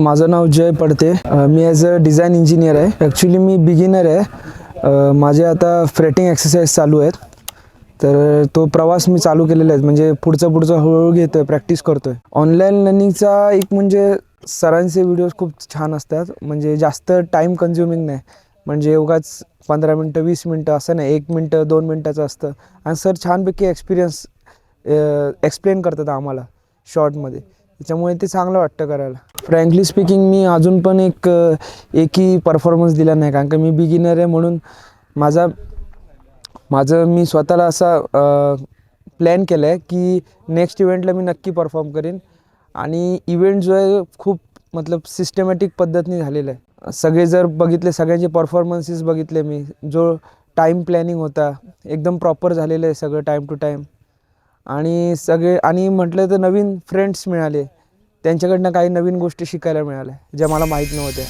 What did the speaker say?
माझं नाव जय पडते. मी ॲज अ डिझाईन इंजिनियर आहे. ॲक्च्युली मी बिगिनर आहे. माझे आता फ्रेटिंग एक्सरसाइज चालू आहेत. तर तो प्रवास मी चालू केलेला आहे. म्हणजे पुढचं पुढचं हळूहळू घेतो आहे प्रॅक्टिस करतो आहे ऑनलाईन लर्निंगचा एक म्हणजे सरांचे व्हिडिओज खूप छान असतात. म्हणजे जास्त टाईम कन्झ्युमिंग नाही. म्हणजे उगाच पंधरा मिनटं वीस मिनटं असं नाही. एक मिनटं दोन मिनटाचं असतं. आणि सर छानपैकी एक्सपिरियन्स एक्सप्लेन करतात आम्हाला शॉर्टमध्ये त्याच्यामुळे ते चांगलं वाटतं करायला. फ्रँकली स्पीकिंग मी अजून पण एक एकही परफॉर्मन्स दिला नाही. कारण का मी बिगिनर आहे म्हणून माझा माझं मी स्वतःला असा प्लॅन केला आहे की नेक्स्ट इव्हेंटला मी नक्की परफॉर्म करीन. आणि इव्हेंट जो आहे खूप मतलब सिस्टमॅटिक पद्धतीने झालेला आहे. सगळे जर बघितले सगळ्यांचे परफॉर्मन्सेस बघितले मी जो टाईम प्लॅनिंग होता एकदम प्रॉपर झालेलं आहे सगळं टाईम टू टाईम आणि सगळे आणि म्हटलं तर नवीन फ्रेंड्स मिळाले. त्यांच्याकडनं काही नवीन गोष्टी शिकायला मिळाल्या ज्या मला माहीत नव्हत्या.